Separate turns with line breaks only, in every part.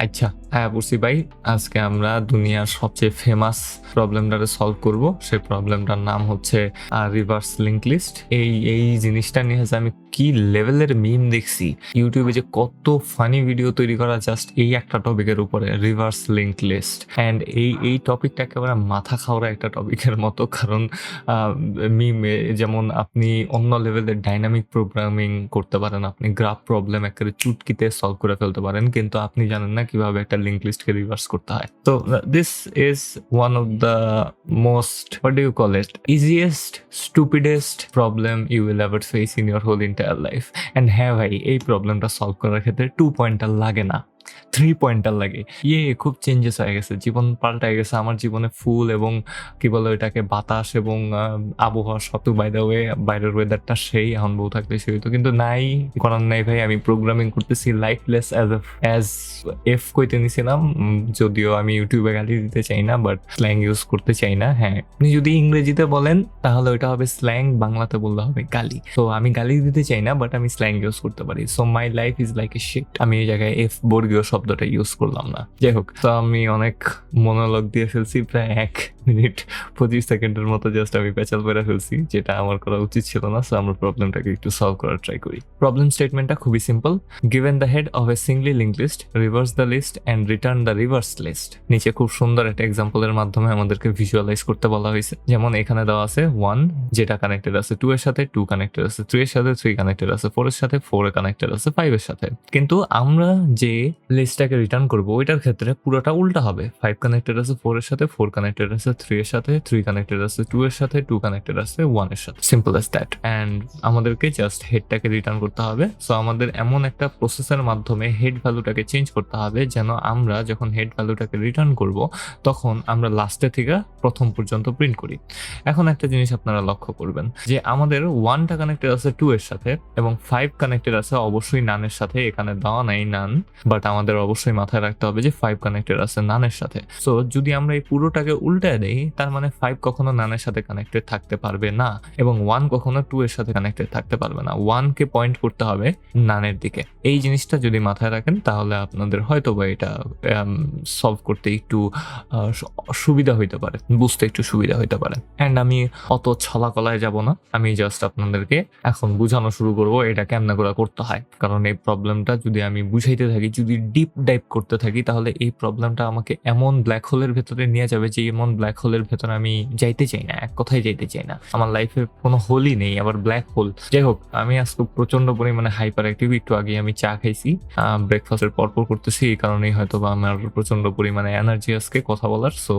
아차 হ্যাঁ বুঝছি ভাই। আজকে আমরা দুনিয়ার সবচেয়ে ফেমাস প্রবলেমটাকে সলভ করব। সেই প্রবলেমটার নাম হচ্ছে রিভার্স লিঙ্ক লিস্ট এই এই জিনিসটা নিয়ে যে আমি কি লেভেলের মিম দেখছি ইউটিউবে যে কত ফানি ভিডিও তৈরি করা জাস্ট এই একটা টপিকের উপরে রিভার্স লিঙ্ক লিস্ট অ্যান্ড এই এই টপিকটা একেবারে মাথা খাওয়া একটা টপিকের মতো, কারণ মিমে যেমন আপনি অন্য লেভেলের ডাইনামিক প্রোগ্রামিং করতে পারেন, আপনি গ্রাফ প্রবলেম একেবারে চুটকিতে সলভ করে ফেলতে পারেন, কিন্তু আপনি জানেন না কীভাবে একটা লিঙ্ক লিস্টকে রিভার্স করতে হয়। তো this is one of the most what do you call it easiest stupidest problem you will ever face in your whole entire life and হ্যাঁ ভাই, এই প্রবলেমটা সলভ করার ক্ষেত্রে টু পয়েন্টার লাগে না। থ্রি পয়েন্টার লাগে। ইয়ে খুব চেঞ্জেস হয়ে গেছে। জীবন পাল্টায় গেছে। আমার জীবনে ফুল এবং কি বলে ওইটাকে বাতাস এবং আবহাওয়া সব তো বাই দ্য ওয়ে বাইরের ওয়েদারটা সেই, এখন বউ থাকতে সেই তো কিন্তু নাই, করার নাই ভাই। আমি প্রোগ্রামিং করতেছি লাইফলেস অ্যাজ অ্যাজ এফ কইতে নিছিলাম। যদিও আমি ইউটিউবে গালি দিতে চাই না বাট স্ল্যাং ইউজ করতে চাই না। হ্যাঁ আপনি যদি ইংরেজিতে বলেন, তাহলে ওইটা হবে স্ল্যাং বাংলাতে বললে হবে গালি। তো আমি গালি দিতে চাই না বাট আমি স্ল্যাং ইউজ করতে পারি। So my life is like a shit আমি এই জায়গায় এফ বর্গীয় শব্দটা ইউজ করলাম না। যাই হোক, তো আমি অনেক মনোলগ দিয়ে ফেলছি, প্রায় এক মিনিট পঁচিশ সেকেন্ডের মতো জাস্ট আমি পেঁচাল পেরে ফেলছি, যেটা আমার করা উচিত ছিল না সো আমরা প্রবলেমটাকে একটু সলভ করার ট্রাই করি। প্রবলেম স্টেটমেন্টটা খুবই simple given the head of a singly link list reverse the list and return the reverse list নিচে খুব সুন্দর একটা এক্সাম্পলের মাধ্যমে আমাদেরকে ভিজুয়ালাইজ করতে বলা হয়েছে। যেমন এখানে দেওয়া আছে ওয়ান যেটা কানেক্টেড আছে টু এর সাথে টু কানেক্টেড আছে থ্রি এর সাথে থ্রি কানেক্টেড আছে ফোর এর সাথে ফোর কানেক্টেড আছে ফাইভ এর সাথে। কিন্তু আমরা যে লিস্টটাকে রিটার্ন করব, ওইটার ক্ষেত্রে পুরোটা উল্টা হবে। ফাইভ কানেক্টেড আছে ফোর এর সাথে ফোর কানেক্টেড আছে থ্রি এর সাথে থ্রি কানেক্টেড আছে টু এর সাথে টু কানেক্টেড আছে ওয়ানের সাথে। সিম্পল অ্যাজ দ্যাট অ্যান্ড আমাদেরকে জাস্ট হেডটাকে রিটার্ন করতে হবে। সো আমাদের এমন একটা প্রসেসের মাধ্যমে হেড ভ্যালুটাকে চেঞ্জ করতে হবে, যেন আমরা যখন হেড ভ্যালুটাকে রিটার্ন করব, তখন আমরা লাস্টে থেকে প্রথম পর্যন্ত প্রিন্ট করি। এখন একটা জিনিস আপনারা লক্ষ্য করবেন, যে আমাদের ওয়ানটা কানেক্টেড আছে টু এর সাথে, এবং ফাইভ কানেক্টেড আছে অবশ্যই নানের সাথে, এখানে দেওয়া নাই নান বাট আমাদের অবশ্যই মাথায় রাখতে হবে যে ফাইভ কানেক্টেড আছে নানের সাথে। সো যদি আমরা এই পুরোটাকে উল্টে দেই, তার মানে ফাইভ কখনো নানের সাথে কানেক্টেড থাকতে পারবে না এবং ওয়ান কখনো টু এর সাথে কানেক্টেড থাকতে পারবে না। ওয়ানকে পয়েন্ট করতে হবে নানের দিকে। এই জিনিসটা যদি মাথায় রাখেন, তাহলে আপনাদের হয়তো বা এটা সলভ করতে একটু সুবিধা হইতে পারে, বুঝতে একটু সুবিধা হইতে পারে। অ্যান্ড আমি অত ছলা কলায় যাব না। আমি জাস্ট আপনাদেরকে এখন বোঝানো শুরু করব, এটা কেমনে করে করতে হয়। কারণ এই প্রবলেমটা যদি আমি বুঝাইতে থাকি, যদি ডিপ ডাইভ করতে থাকি, তাহলে এই প্রবলেমটা আমাকে এমন ব্ল্যাক হোলের ভেতরে নিয়ে যাবে যে এমন ব্ল্যাক হোলের ভেতরে আমি যাইতে চাই না, এক কথায় যাইতে চাই না। আমার লাইফে কোনো হোলই নেই, আবার ব্ল্যাক হোল যাই হোক, আমি আজকে প্রচণ্ড পরিমাণে হাইপার অ্যাক্টিভ একটু আগে আমি চা খাইছি ব্রেকফাস্টের পরপর করতেছি, এই কারণেই হয়তো বা আমার প্রচণ্ড পরিমাণে এনার্জি আজকে কথা বলার। সো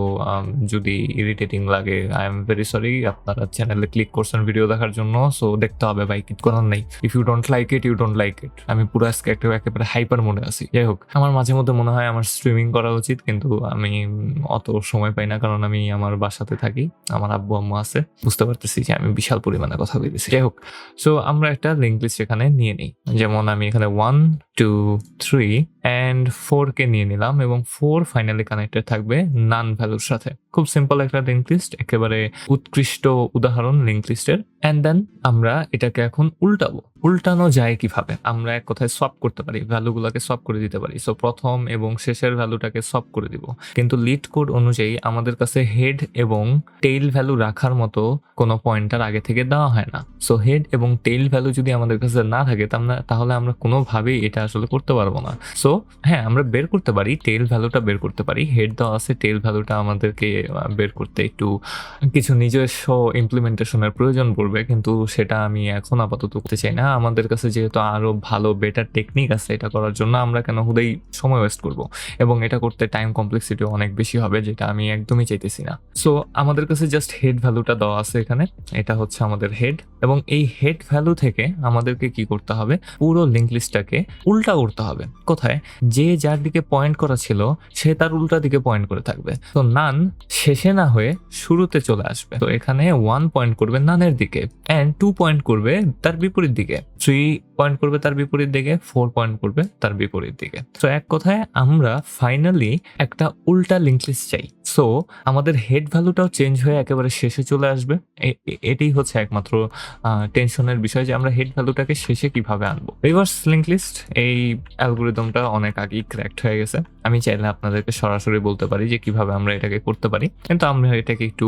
যদি ইরিটেটিং লাগে আই এম ভেরি সরি আপনারা চ্যানেলে ক্লিক করছেন ভিডিও দেখার জন্য সো দেখতে হবে ভাই, কিছু করার নেই। If you don't like it you don't like it আমি পুরো আজকে একটা একেবারে হাইপার মনে আছি। যাই হোক আমার মাঝে মধ্যে মনে হয় আমার স্ট্রিমিং করা উচিত, কিন্তু আমি অত সময় পাই না, কারণ আমি আমার বাসাতে থাকি, আমার আব্বু আম্মু আছে। বুঝতে পারতেছি যে আমি বিশাল পরিমাণে কথা বলতেছি। যাই হোক সো আমরা একটা লিঙ্ক লিস্ট এখানে নিয়ে নিই। যেমন আমি এখানে one two three and four কে নিয়ে নিলাম এবং ফোর ফাইনালি কানেক্টেড থাকবে নান ভ্যালুর সাথে। খুব সিম্পল একটা লিঙ্ক লিস্ট একেবারে উৎকৃষ্ট উদাহরণ লিঙ্ক লিস্টের অ্যান্ড দেন আমরা এটাকে এখন উল্টাবো। উল্টানো যায় কীভাবে? আমরা এক কথায় সব করতে পারি ভ্যালুগুলোকে সব করে দিতে পারি। সো প্রথম এবং শেষের ভ্যালুটাকে সব করে দিব। কিন্তু লিড কোড অনুযায়ী আমাদের কাছে হেড এবং টেইল ভ্যালু রাখার মতো কোনো পয়েন্টার আগে থেকে দেওয়া হয় না। সো হেড এবং টেইল ভ্যালু যদি আমাদের কাছে না থাকে তাহলে আমরা কোনোভাবেই এটা আসলে করতে পারব না। সো হ্যাঁ আমরা বের করতে পারি টেইল ভ্যালুটা বের করতে পারি। হেড দেওয়া আছে টেইল ভ্যালুটা আমাদেরকে বের করতে একটু কিছু নিজস্ব ইমপ্লিমেন্টেশনের প্রয়োজন পড়বে। কিন্তু সেটা আমি এখন আপাতত করতে চাই না। আমাদের কাছে যেহেতু আরও ভালো বেটার টেকনিক আছে এটা করার জন্য, আমরা কেন হুদেই সময় ওয়েস্ট করব? এবং এটা করতে টাইম কমপ্লেক্সিটি অনেক বেশি হবে, যেটা আমি একদমই চাইতেছি না। সো আমাদের কাছে জাস্ট হেড ভ্যালুটা দেওয়া আছে এখানে। এটা হচ্ছে আমাদের হেড এবং এই হেড ভ্যালু থেকে আমাদেরকে কি করতে হবে? পুরো লিঙ্ক লিস্টটাকে উল্টা করতে হবে। কোথায়? যে যার দিকে পয়েন্ট করা ছিল, সে তার উল্টা দিকে পয়েন্ট করে থাকবে। তো নান শেষে না হয়ে শুরুতে চলে আসবে। তো এখানে ওয়ান পয়েন্ট করবে নানের দিকে। দিকে। অ্যান্ড টু পয়েন্ট করবে তার বিপরীত দিকে। থ্রি পয়েন্ট করবে তার বিপরীত দিকে ফোর পয়েন্ট করবে তার বিপরীত দিকে। তো এক কথায় আমরা ফাইনালি একটা উল্টা লিঙ্ক লিস্ট চাই। সো আমাদের হেড ভ্যালুটাও চেঞ্জ হয়ে একেবারে শেষে চলে আসবে। এটাই হচ্ছে একমাত্র টেনশনের বিষয় যে আমরা হেড ভ্যালুটাকে শেষে কীভাবে আনব। রিভার্স লিঙ্ক লিস্ট এই অ্যালগোরিদমটা অনেক আগেই ক্র্যাক্ট হয়ে গেছে। আমি চাইলে আপনাদেরকে সরাসরি বলতে পারি যে কীভাবে আমরা এটাকে করতে পারি। কিন্তু আমরা এটাকে একটু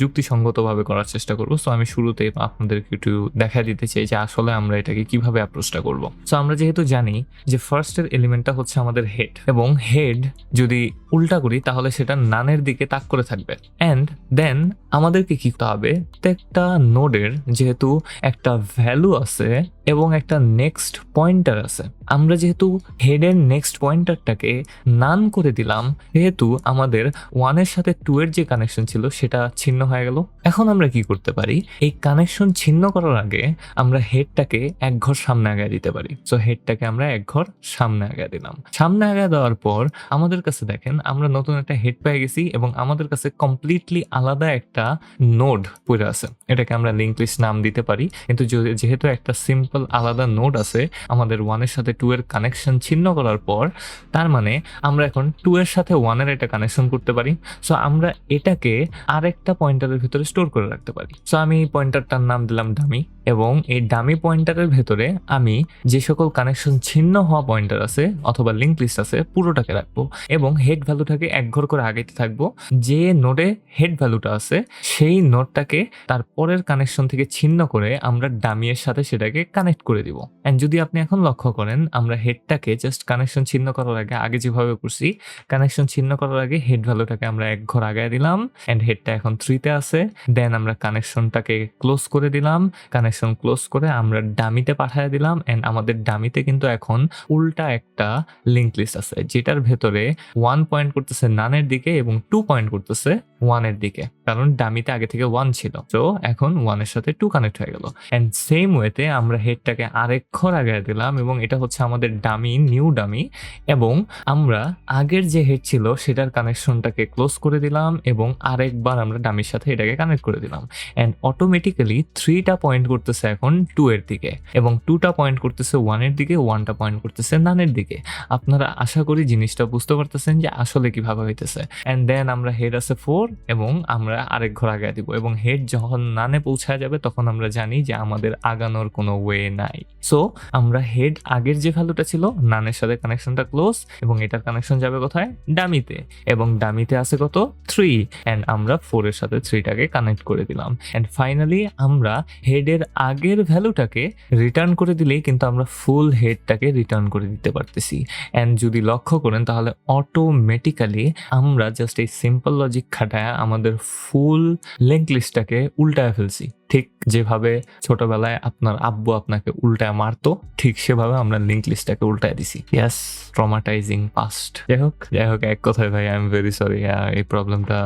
যুক্তিসঙ্গতভাবে করার চেষ্টা করব। সো আমি শুরুতে আপনাদেরকে একটু দেখা দিতে চাই যে আসলে আমরা এটাকে কীভাবে অ্যাপ্রোচটা করব। সো আমরা যেহেতু জানি যে ফার্স্টের এলিমেন্টটা হচ্ছে আমাদের হেড এবং হেড যদি উল্টা করি, তাহলে সেটা নানের দিকে তাক করে থাকবে। অ্যান্ড দেন আমাদেরকে কি করতে হবে? প্রত্যেকটা নোডের যেহেতু একটা ভ্যালু আছে এবং একটা নেক্সট পয়েন্টার আছে, আমরা যেহেতু হেডের নেক্সট পয়েন্টারটাকে নান করে দিলাম যেহেতু আমাদের ওয়ানের সাথে টু এর যে কানেকশন ছিল সেটা ছিন্ন হয়ে গেল। এখন আমরা কি করতে পারি? এই কানেকশন ছিন্ন করার আগে আমরা হেডটাকে এক ঘর সামনে আগায় দিতে পারি। সো হেডটাকে আমরা এক ঘর সামনে আগায় দিলাম। সামনে আগায় দেওয়ার পর আমাদের কাছে দেখেন আমরা নতুন একটা হেড পেয়ে গেছি এবং আমাদের কাছে কমপ্লিটলি আলাদা একটা নোড পড়ে আছে। এটাকে আমরা লিঙ্ক লিস্ট নাম দিতে পারি। কিন্তু যেহেতু একটা সিম্পল আলাদা নোড আছে, আমাদের ওয়ানের সাথে টু এর কানেকশন ছিন্ন করার পর, তার মানে আমরা এখন টু এর সাথে ওয়ানের একটা কানেকশন করতে পারি। সো আমরা এটাকে আরেকটা পয়েন্টারের ভিতরে স্টোর করে রাখতে পারি। সো আমি এই পয়েন্টারটার নাম দিলাম ডামি এবং এই ডামি পয়েন্টারের ভেতরে আমি যে সকল কানেকশন ছিন্ন হওয়া পয়েন্টার আছে অথবা লিঙ্ক লিস্ট আছে, পুরোটাকে রাখব এবং হেড ভ্যালুটাকে এক ঘর করে আগাইতে থাকব। যে নোডে হেড ভ্যালুটা আছে, সেই নোডটাকে তার পরের কানেকশন থেকে ছিন্ন করে আমরা ডামিয়ের সাথে সেটাকে কানেক্ট করে দিব। এন্ড যদি আপনি এখন লক্ষ্য করেন, আমরা হেডটাকে জাস্ট কানেকশন ছিন্ন করার আগে আগে যেভাবে করছি, কানেকশন ছিন্ন করার আগে হেড ভ্যালুটাকে আমরা এক ঘর আগায় দিলাম। এন্ড হেডটা এখন থ্রিতে আছে। দেন আমরা কানেকশনটাকে ক্লোজ করে দিলাম। কানেকশন ক্লোজ করে আমরা ডামিতে পাঠিয়ে দিলাম। এন্ড আমাদের ডামিতে কিন্তু এখন উল্টা একটা লিঙ্ক লিস্ট আছে, যেটার ভেতরে ওয়ান পয়েন্ট করতেছে নানের দিকে এবং টু পয়েন্ট করতেছে ওয়ানের দিকে। কারণ ডামিতে আগে থেকে ওয়ান ছিল। তো এখন ওয়ানের সাথে টু কানেক্ট হয়ে গেল। এন্ড সেম ওয়েতে আমরা হেডটাকে আরেক ঘর আগে দিলাম এবং এটা হচ্ছে আমাদের ডামি নিউ ডামি এবং আমরা আগের যে হেড ছিল সেটার কানেকশনটাকে ক্লোজ করে দিলাম এবং আরেকবার আমরা ডামির সাথে এটাকে কানেক্ট করে দিলাম। অ্যান্ড অটোমেটিক্যালি থ্রিটা পয়েন্ট করতেছে এখন টু এর দিকে এবং টুটা পয়েন্ট করতেছে ওয়ানের দিকে ওয়ানটা পয়েন্ট করতেছে নানের দিকে। আপনারা আশা করি জিনিসটা বুঝতে পারতেছেন যে আসলে কীভাবে হইতেছে? অ্যান্ড দেন আমরা হেড আছে ফোর এবং আমরা আরেক ঘর আগে দিব। এবং হেড যখন নানে পৌঁছায় যাবে, তখন আমরা জানি যে আমাদের আগানোর কোনো ওয়ে নাই। সো আমরা হেড আগের যে ভ্যালুটা ছিল, নানের সাথে কানেকশনটা ক্লোজ এবং এটার কানেকশন যাবে কোথায়? ডামিতে। এবং ডামিতে আছে কত? থ্রি অ্যান্ড আমরা ফোরের সাথে থ্রিটাকে কানেক্ট করে দিলাম। অ্যান্ড ফাইনালি আমরা হেডের আগের ভ্যালুটাকে রিটার্ন করে দিলেই কিন্তু আমরা ফুল হেডটাকে রিটার্ন করে দিতে পারতেছি। অ্যান্ড যদি লক্ষ্য করেন, তাহলে অটোমেটিক্যালি আমরা জাস্ট এই সিম্পল লজিক খাটায় আমাদের ফুল লিঙ্ক লিস্টটাকে উল্টায় ফেলছি। ঠিক যেভাবে ছোটবেলায় আপনার আব্বু আপনাকে উল্টায় মারতো, ঠিক সেভাবে আমরা লিঙ্ক লিস্টটাকে উল্টায় দিছি। ইয়াস ট্রমাটাইজিং পাস্ট যাই হোক যাই হোক, এক কথায় ভাই আই এম ভেরি সরি এই প্রবলেমটা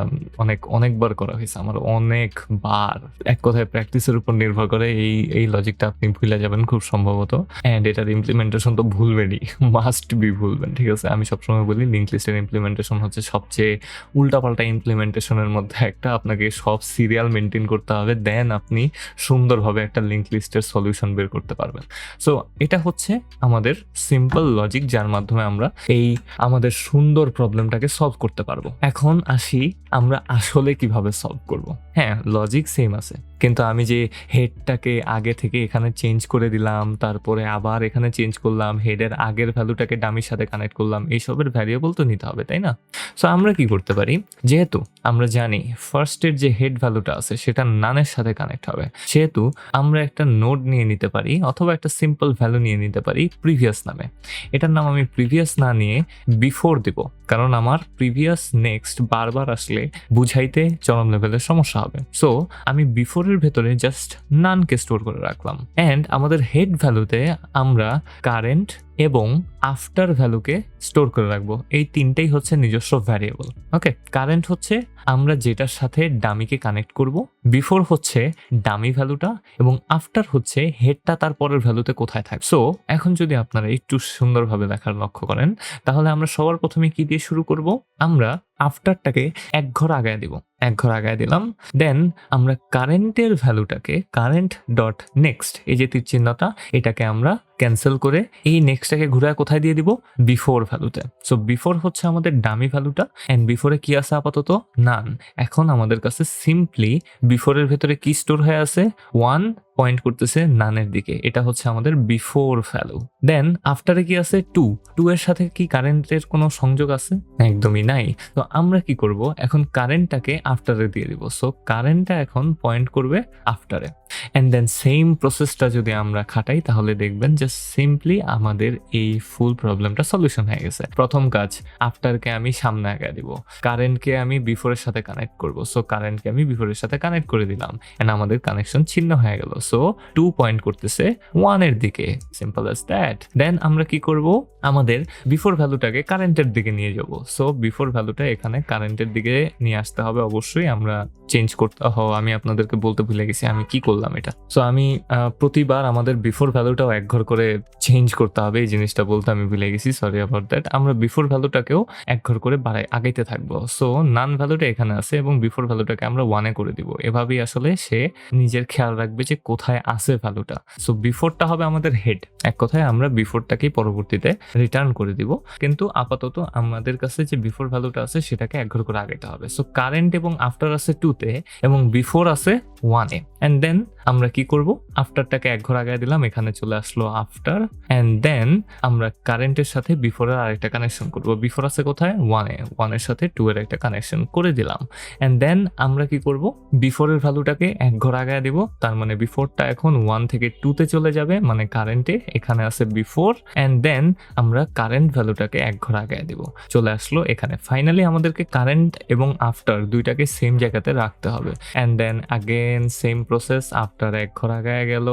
অনেক, অনেকবার করা হয়েছে আমার, অনেকবার। এক কথায় প্র্যাকটিসের উপর নির্ভর করে এই এই লজিকটা আপনি ভুলে যাবেন খুব সম্ভবত। অ্যান্ড এটার ইমপ্লিমেন্টেশন তো ভুলবেনই মাস্ট বি ভুলবেন, ঠিক আছে? আমি সবসময় বলি লিঙ্ক লিস্টের ইমপ্লিমেন্টেশন হচ্ছে সবচেয়ে উল্টাপাল্টা ইমপ্লিমেন্টেশনের মধ্যে একটা। আপনাকে সব সিরিয়াল মেনটেন করতে হবে দেন আপনি সুন্দরভাবে একটা লিঙ্ক লিস্টের সলিউশন বের করতে পারবেন। সো এটা হচ্ছে আমাদের সিম্পল লজিক যার মাধ্যমে আমরা এই আমাদের সুন্দর প্রবলেমটাকে সলভ করতে পারব। এখন আসি আমরা আসলে কীভাবে সলভ করব। হ্যাঁ লজিক সেম আছে। কিন্তু আমি যে হেডটাকে আগে থেকে এখানে চেঞ্জ করে দিলাম, তারপরে আবার এখানে চেঞ্জ করলাম হেডের আগের ভ্যালুটাকে ডামির সাথে কানেক্ট করলাম, এইসবের ভ্যারিয়েবল তো নিতে হবে, তাই না? সো আমরা কি করতে পারি? যেহেতু আমরা জানি ফার্স্টের যে হেড ভ্যালুটা আছে, সেটা নানের সাথে কানেক্ট হবে। সেহেতু আমরা একটা নোড নিয়ে নিতে পারি, অথবা একটা সিম্পল ভ্যালু নিয়ে নিতে পারি প্রিভিয়াস নামে। এটার নাম আমি প্রিভিয়াস না নিয়ে বিফোর দিব। কারণ আমার প্রিভিয়াস নেক্সট বারবার আসলে বুঝাইতে চরম লেভেলের সমস্যা হবে। সো আমি বিফোরের ভেতরে জাস্ট নানকে স্টোর করে রাখলাম। অ্যান্ড আমাদের হেড ভ্যালুতে আমরা কারেন্ট এবং আফটার ভ্যালুকে স্টোর করে রাখব। এই তিনটাই হচ্ছে নিজস্ব ভ্যারিয়েবল ওকে কারেন্ট হচ্ছে আমরা যেটার সাথে ডামিকে কানেক্ট করব। বিফোর হচ্ছে ডামি ভ্যালুটা এবং আফটার হচ্ছে হেডটা তার পরের ভ্যালুতে কোথায় থাকে। সো এখন যদি আপনারা একটু সুন্দরভাবে দেখার লক্ষ্য করেন, তাহলে আমরা সবার প্রথমে কি দিয়ে শুরু করব? আমরা আফটারটাকে এক ঘর আগায় দিব। এক ঘর আগায় দিলাম। দেন আমরা কারেন্টের ভ্যালুটাকে কারেন্ট ডট নেক্সট এই যে তীর চিহ্নটা, এটাকে আমরা ক্যান্সেল করে এই নেক্সটটাকে ঘুরে কোথায় দিয়ে দিব? বিফোর ভ্যালুতে সো বিফোর হচ্ছে আমাদের ডামি ভ্যালুটা অ্যান্ড বিফোরে কি আছে আপাতত? নান এখন আমাদের কাছে সিম্পলি বিফোরের ভেতরে কি স্টোর হয়ে আছে? ওয়ান পয়েন্ট করতেছে নানের দিকে। এটা হচ্ছে আমাদের বিফোর ভ্যালু দেন আফটারে কি আছে? টু টু এর সাথে কি কারেন্টের কোনো সংযোগ আছে? একদমই নাই। তো আমরা কি করব? এখন কারেন্টটাকে আফটারে দিয়ে দিব। সো কারেন্টটা এখন পয়েন্ট করবে আফটারে অ্যান্ড দেন সেম প্রসেসটা যদি আমরা খাটাই, তাহলে দেখবেন যে সিম্পলি আমাদের এই ফুল প্রবলেমটা সলিউশন হয়ে গেছে। প্রথম কাজ আফটারকে আমি সামনে আগে দিব। কারেন্টকে আমি বিফোরের সাথে কানেক্ট করব। সো কারেন্টকে আমি বিফোরের সাথে কানেক্ট করে দিলাম। অ্যান্ড আমাদের কানেকশন ছিন্ন হয়ে গেল। সো টু পয়েন্ট করতেছে ওয়ানের দিকে। সিম্পল অ্যাজ দ্যাট দেন আমরা কি করব? আমাদের বিফোর ভ্যালুটাকে কারেন্টের দিকে নিয়ে যাব। সো বিফোর ভ্যালুটা এখানে কারেন্টের দিকে নিয়ে আসতে হবে। অবশ্যই আমরা চেঞ্জ করতে হ, আমি আপনাদেরকে বলতে ভুলে গেছি আমি কি করলাম এটা। সো আমি প্রতিবার আমাদের বিফোর ভ্যালুটাও এক ঘর করে চেঞ্জ করতে হবে, এই জিনিসটা বলতে আমি ভুলে গেছি সরি অ্যাবাউট দ্যাট আমরা বিফোর ভ্যালুটাকেও এক ঘর করে বাড়াই, আগাইতে থাকব। সো নান ভ্যালুটা এখানে আছে এবং বিফোর ভ্যালুটাকে আমরা ওয়ানে করে দিব। এভাবেই আসলে সে নিজের খেয়াল রাখবে যে কোথায় আছে ভ্যালুটা সো বিফোরটা হবে আমাদের হেড এক কথায় আমরা বিফোরটাকেই পরবর্তীতে রিটার্ন করে দিব। কিন্তু আপাতত আমাদের কাছে যে বিফোর ভ্যালুটা আছে, সেটাকে এক ঘর করে আগাইতে হবে। সো কারেন্ট এবং আফটার আছে টুতে এবং বিফোর আছে ওয়ানে অ্যান্ড দেন আমরা কি করব? আফটারটাকে এক ঘর আগায় দিলাম, এখানে চলে আসলো আফটার অ্যান্ড দেন আমরা কারেন্টের সাথে বিফোরের আরেকটা কানেকশন করব। বিফোর আছে কোথায়? ওয়ানে ওয়ানের সাথে টু এর একটা কানেকশন করে দিলাম। অ্যান্ড দেন আমরা কি করব? বিফোরের ভ্যালুটাকে এক ঘর আগায় দিব। তার মানে বিফোরটা এখন ওয়ান থেকে টুতে চলে যাবে মানে কারেন্টে এখানে আছে বিফোর অ্যান্ড দেন আমরা কারেন্ট ভ্যালুটাকে এক ঘর আগায় দিব। চলে আসলো এখানে। ফাইনালি আমাদেরকে কারেন্ট এবং আফটার দুইটাকে সেম জায়গাতে রাখতে হবে। And then again same process after এক ঘর আগায় গেল।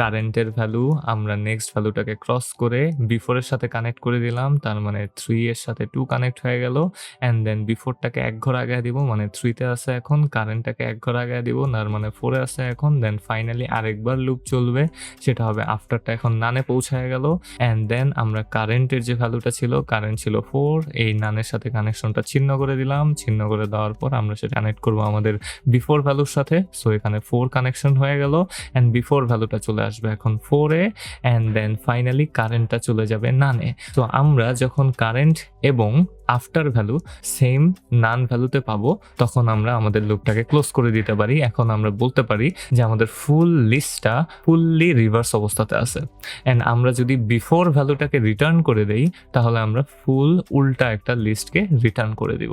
কারেন্টের ভ্যালু, আমরা নেক্সট ভ্যালুটাকে ক্রস করে বিফোরের সাথে কানেক্ট করে দিলাম, তার মানে থ্রি এর সাথে টু কানেক্ট হয়ে গেল। অ্যান্ড দেন বিফোরটাকে এক ঘর আগায় দিব মানে থ্রিতে আছে এখন, কারেন্টটাকে এক ঘর আগায় দিব, তার মানে ফোরে আছে এখন দেন ফাইনালি আরেকবার লুপ চলবে, সেটা হবে আফটারটা এখন নানে পৌঁছায় গেল। অ্যান্ড দেন আমরা কারেন্টের যে ভ্যালুটা ছিল কারেন্ট ছিল ফোর এই নানের সাথে কানেকশনটা ছিন্ন করে দিলাম, ছিন্ন করে দেওয়ার পর আমরা সেটা কানেক্ট করব আমাদের বিফোর ভ্যালুর সাথে। সো এখানে ফোর কানেকশন হয়ে গেল অ্যান্ড বিফোর ভ্যালুটা চলে আসবে এখন ফোরে অ্যান্ড দেন ফাইনালি কারেন্টটা চলে যাবে নানে তো আমরা যখন কারেন্ট এবং আফটার ভ্যালু সেম নান ভ্যালুতে পাবো, তখন আমরা আমাদের লুপটাকে ক্লোজ করে দিতে পারি। এখন আমরা বলতে পারি যে আমাদের ফুল লিস্টটা ফুললি রিভার্স অবস্থাতে আছে। অ্যান্ড আমরা যদি বিফোর ভ্যালুটাকে রিটার্ন করে দেই, তাহলে আমরা ফুল উল্টা একটা লিস্টকে রিটার্ন করে দিব।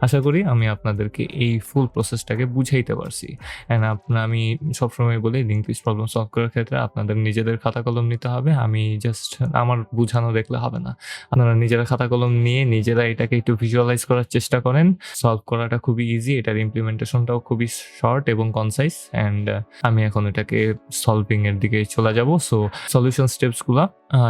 আশা করি আমি আপনাদেরকে এই ফুল প্রসেসটাকে বুঝাইতে পারছি। অ্যান্ড আপনার আমি সবসময় বলি লিঙ্ক প্রবলেম সলভ করার ক্ষেত্রে আপনাদের নিজেদের খাতা কলম নিতে হবে। আমি জাস্ট আমার বুঝানো দেখলে হবে না। আপনারা নিজেরা খাতা কলম নিয়ে নিজেরা এটাকে একটু ভিজুয়ালাইজ করার চেষ্টা করেন। সলভ করাটা খুবই ইজি এটার ইমপ্লিমেন্টেশনটাও খুবই শর্ট এবং কনসাইজ অ্যান্ড আমি এখন এটাকে সলভিং এর দিকে চলে যাব। সো সলিউশন স্টেপসগুলো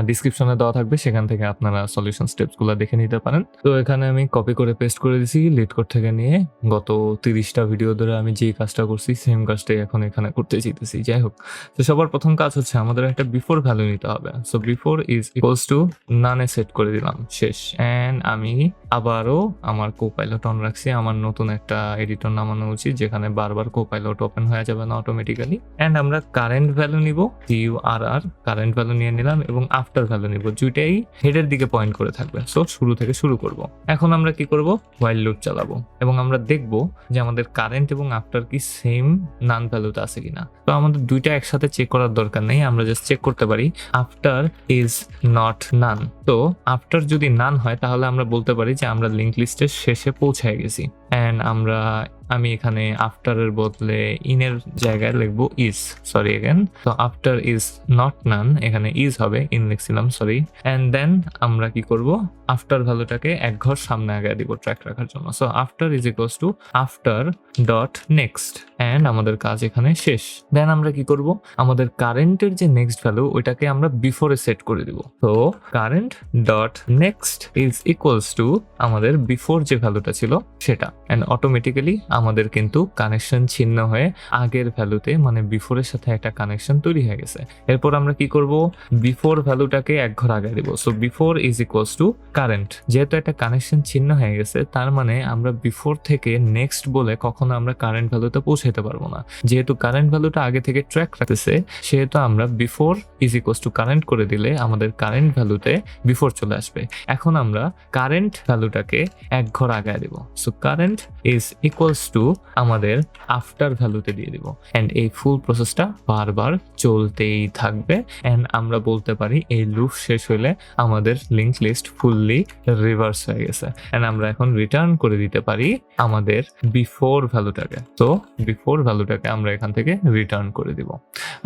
ডিসক্রিপশনে দেওয়া থাকবে, সেখান থেকে আপনারা সলিউশন স্টেপসগুলো দেখে নিতে পারেন। তো এখানে আমি কপি করে পেস্ট করে দিছি লিড কোড থেকে নিয়ে গত তিরিশটা ভিডিও ধরে আমি যেই কাজটা করছি সেম কাজটাই এখন এখানে করতে চাইতেছি। যাই হোক, তো সবার প্রথম কাজ হচ্ছে আমাদের একটা বিফোর ভ্যালু নিতে হবে। So before is equals to নানে সেট করে দিলাম, শেষ। অ্যান্ড আমি আবারও আমার কো পাইলট অন রাখছি। আমার নতুন একটা এডিটর নামানো উচিত, যেখানে বারবার কো পাইলট ওপেন হয়ে যাবে না অটোমেটিক্যালি অ্যান্ড আমরা কারেন্ট ভ্যালু নিব you are are current value নিয়ে নিলাম এবং আফটার ভ্যালু নিব, দুইটাই হেডের দিকে পয়েন্ট করে থাকবে। সো শুরু থেকে শুরু করব। এখন আমরা কি করব? ওয়াইল লুপ চালাবো। এবং আমরা দেখব যে আমাদের কারেন্ট এবং আফটার কি সেম নান ভ্যালুতে আছে কিনা। তো আমাদের দুইটা একসাথে চেক করার দরকার নেই, আমরা জাস্ট চেক করতে পারি আফটার ইজ নট নান তো আফটার যদি নান হয়, তাহলে আমরা বলতে পারি যে আমরা লিঙ্ক লিস্টের শেষে পৌঁছায় গেছি। অ্যান্ড আমরা আমি এখানে আফটারের বদলে ইনের জায়গায় লিখব ইজ সরি এগেন তো আফটার ইজ নট নান এখানে ইজ হবে ইন লিখছিলাম সরি অ্যান্ড দেন আমরা কি করব? আফটার ভ্যালুটাকে এক ঘর সামনে আগে দিব ট্র্যাক রাখার জন্য। So after is equals to after dot next and আমাদের কাজ এখানে শেষ। দেন আমরা কি করব? আমাদের কারেন্টের যে নেক্সট ভ্যালু, ওইটাকে আমরা বিফোরে সেট করে দিব। তো current dot next is equals to আমাদের বিফোর যে ভ্যালুটা ছিল, সেটা। অ্যান্ড অটোমেটিক্যালি আমাদের কিন্তু কানেকশন ছিন্ন হয়ে আগের ভ্যালুতে মানে বিফোরের সাথে একটা কানেকশন তৈরি হয়ে গেছে। এরপর আমরা কি করব? বিফোর ভ্যালুটাকে এক ঘর আগে দিব। So before is equals to current যেহেতু একটা কানেকশন ছিন্ন হয়ে গেছে, তার মানে আমরা বিফোর থেকে নেক্সট বলে কখনো আমরা কারেন্ট ভ্যালুতে পৌঁছাতে পারব না। যেহেতু কারেন্ট ভ্যালুটা আগে থেকে ট্র্যাক রাখতেছে, সেহেতু আমরা before is equals to current করে দিলে আমাদের কারেন্ট ভ্যালুতে বিফোর চলে আসবে। এখন আমরা কারেন্ট ভ্যালুটাকে এক ঘর আগায় দিব। So current is equals to আমাদের আফটার ভ্যালুতে দিয়ে দিব। অ্যান্ড এই ফুল প্রসেসটা বারবার চলতেই থাকবে। অ্যান্ড আমরা বলতে পারি এই লুপ শেষ হলে আমাদের লিঙ্ক লিস্ট ফুললি রিভার্স হয়ে গেছে। অ্যান্ড আমরা এখন রিটার্ন করে দিতে পারি আমাদের বিফোর ভ্যালুটাকে তো বিফোর ভ্যালুটাকে আমরা এখান থেকে রিটার্ন করে দিব।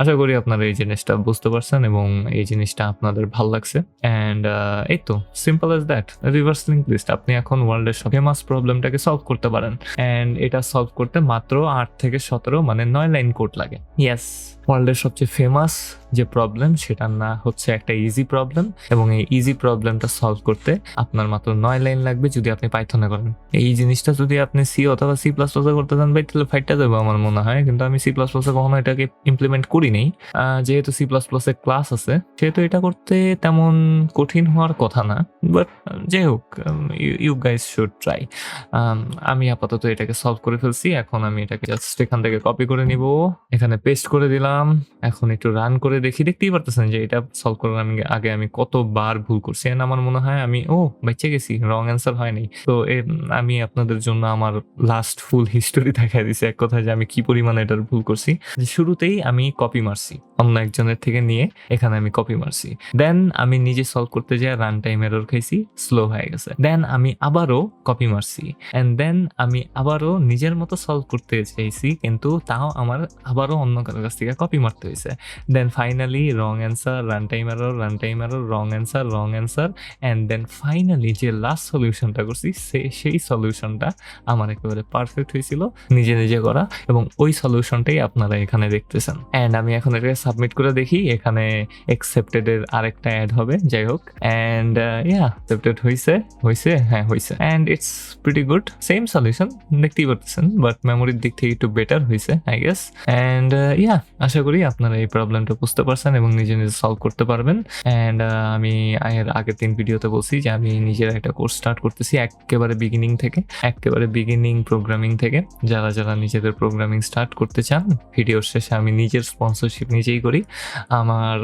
আশা করি আপনারা এই জিনিসটা বুঝতে পারছেন এবং এই জিনিসটা আপনাদের ভালো লাগছে। অ্যান্ড এই তো simple as that reverse link list আপনি এখন ওয়ার্ল্ডের সব ফেমাস প্রবলেমটাকে সলভ করতে পারেন। অ্যান্ড এটা সলভ করতে মাত্র আট থেকে সতেরো মানে নয় লাইন কোড লাগে। ইয়েস ওয়ার্ল্ডের সবচেয়ে ফেমাস যে প্রবলেম সেটার না হচ্ছে একটা ইজি প্রবলেম এবং এই ইজি প্রবলেমটা সলভ করতে আপনার মাত্র নয় লাইন লাগবে যদি আপনি পাইথনে করেন। এই জিনিসটা যদি আপনি সি অথবা সি প্লাস প্লাসে করতে চান ভাই তাহলে ফাইটটা যাবে আমার মনে হয় কিন্তু আমি সি প্লাস প্লাসে কখনো এটাকে ইমপ্লিমেন্ট করি নেই আহ, যেহেতু সি প্লাস প্লাসে ক্লাস আছে সেহেতু এটা করতে তেমন কঠিন হওয়ার কথা না বাট যাই হোক ইউ গাইজ শুড ট্রাই আমি আপাতত এটাকে সলভ করে ফেলছি। এখন আমি এটাকে জাস্ট এখান থেকে কপি করে নিব। এখানে পেস্ট করে দিলাম। এখন একটু রান করে দেখি। দেখতেই পারতেছেন যে এটা সলভ করার আমি আগে আমি কতবার ভুল করছি। এন আমার মনে হয় আমি, ও, বেঁচে গেছি রং অ্যান্সার হয়নি। তো আমি আপনাদের জন্য আমার লাস্ট ফুল হিস্টোরি দেখা দিছি। এক কথা যে আমি কি পরিমাণে এটার ভুল করছি। যে শুরুতেই আমি কপি মারছি। অন্য একজনের থেকে নিয়ে এখানে আমি কপি মারছি। দেন আমি নিজে সলভ করতে যাই রান টাইম এরর খাইছি স্লো হয়ে গেছে। দেন আমি আবারও কপি মারছি। এন্ড দেন আমি আবারও নিজের মতো সলভ করতে চাইছি, কিন্তু তাও আমার আবারও অন্য কারোর কাছ থেকে কপি মারতে হয়েছে। Then finally wrong answer run time error run time error wrong answer wrong answer and then finally যে লাস্ট সলিউশনটা করছি, সে- সেই সলিউশনটা আমার একেবারে পারফেক্ট হয়েছিল, নিজে নিজে করা। এবং ওই সলিউশনটাই আপনারা এখানে দেখতেছেন। অ্যান্ড আমি এখন এটাকে সাবমিট করে দেখি, এখানে এর আরেকটা অ্যাড হবে, যাই হোক। অ্যান্ড ইয়া অ্যাকসেপ্টেড হয়েছে হয়েছে হ্যাঁ হয়েছে and it's pretty good same solution দেখতেই পারতেছেন বাট মেমোরির দিক থেকে একটু বেটার হয়েছে আই গেস অ্যান্ড ইয়া আশা করি আপনারা এই প্রবলেমটা বুঝতে পারছেন এবং নিজে নিজে সলভ করতে পারবেন। অ্যান্ড আমি এর আগের তিন ভিডিওতে বলছি যে আমি নিজের একটা কোর্স স্টার্ট করতেছি একেবারে বিগিনিং থেকে, একেবারে বিগিনিং প্রোগ্রামিং থেকে। যারা যারা নিজেদের প্রোগ্রামিং স্টার্ট করতে চান ভিডিওর শেষে আমি নিজের স্পন্সরশিপ নিজেই করি। আমার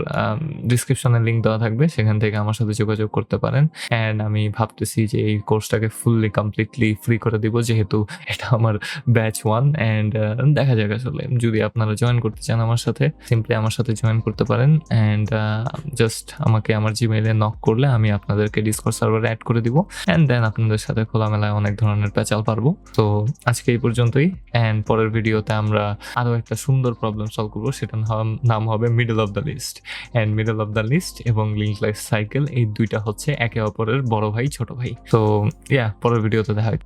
ডিসক্রিপশনে লিঙ্ক দেওয়া থাকবে, সেখান থেকে আমার সাথে যোগাযোগ করতে পারেন। অ্যান্ড আমি ভাবতেছি যে এই কোর্সটাকে ফুললি কমপ্লিটলি ফ্রি করে দিব, যেহেতু এটা আমার ব্যাচ ওয়ান অ্যান্ড দেখা যাক আসলে। যদি আপনারা জয়েন করতে চান আমার সাথে সিম্পলি আমার সাথে জয়েন করতে পারেন। অ্যান্ড জাস্ট আমাকে আমার জিমেইলে নক করলে আমি আপনাদেরকে ডিসকর্ড সার্ভারে অ্যাড করে দিব। অ্যান্ড দেন আপনাদের সাথে খোলামেলায় অনেক ধরনের প্যাচাল পারব। তো আজকে এই পর্যন্তই। অ্যান্ড পরের ভিডিওতে আমরা আরও একটা সুন্দর প্রবলেম সলভ করব সেটার নাম- নাম হবে middle of the list and middle of the list এবং লিঙ্ক লাইফ সাইকেল এই দুইটা হচ্ছে একে অপরের বড় ভাই, ছোট ভাই তো ইয়া পরের ভিডিওতে দেখা হচ্ছে।